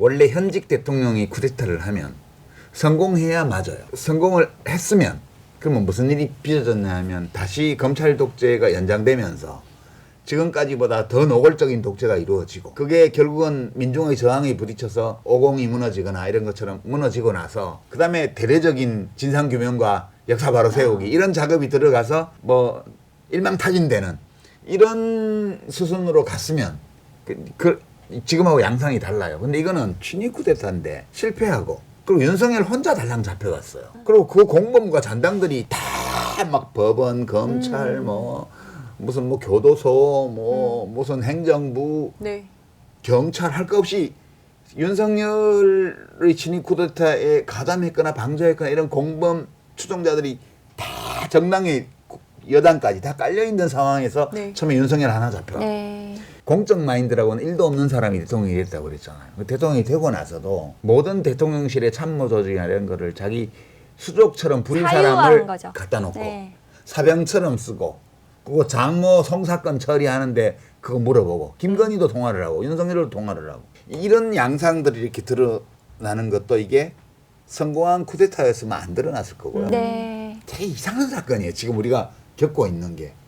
원래 현직 대통령이 쿠데타를 하면 성공해야 맞아요. 성공을 했으면 그러면 무슨 일이 빚어졌냐 하면 다시 검찰 독재가 연장되면서 지금까지보다 더 노골적인 독재가 이루어지고 그게 결국은 민중의 저항에 부딪혀서 오공이 무너지거나 이런 것처럼 무너지고 나서 그 다음에 대대적인 진상 규명과 역사 바로 세우기 이런 작업이 들어가서 뭐 일망타진되는 이런 수순으로 갔으면 그, 그 지금하고 양상이 달라요. 근데 이거는 친위 쿠데타인데 실패하고 그리고 윤석열 혼자 달랑 잡혀갔어요. 그리고 그 공범과 잔당들이 다 막 법원, 검찰, 뭐 무슨 뭐 교도소, 뭐 무슨 행정부, 네. 경찰 할 것 없이 윤석열의 친위 쿠데타에 가담했거나 방조했거나 이런 공범 추종자들이 다 정당의 여당까지 다 깔려 있는 상황에서 네. 처음에 윤석열 하나 잡혀. 네. 공적 마인드라고는 일도 없는 사람이 대통령이 됐다고 그랬잖아요. 그 대통령이 되고 나서도 모든 대통령실의 참모 조직이나 이런 거를 자기 수족처럼 부린 사람을 거죠. 갖다 놓고 네. 사병처럼 쓰고 그거 장모 성사건 처리하는데 그거 물어보고 김건희도 통화를 하고 윤석열도 통화를 하고 이런 양상들이 이렇게 드러나는 것도 이게 성공한 쿠데타였으면 안 드러났을 거고요. 네. 되게 이상한 사건이에요. 지금 우리가 겪고 있는 게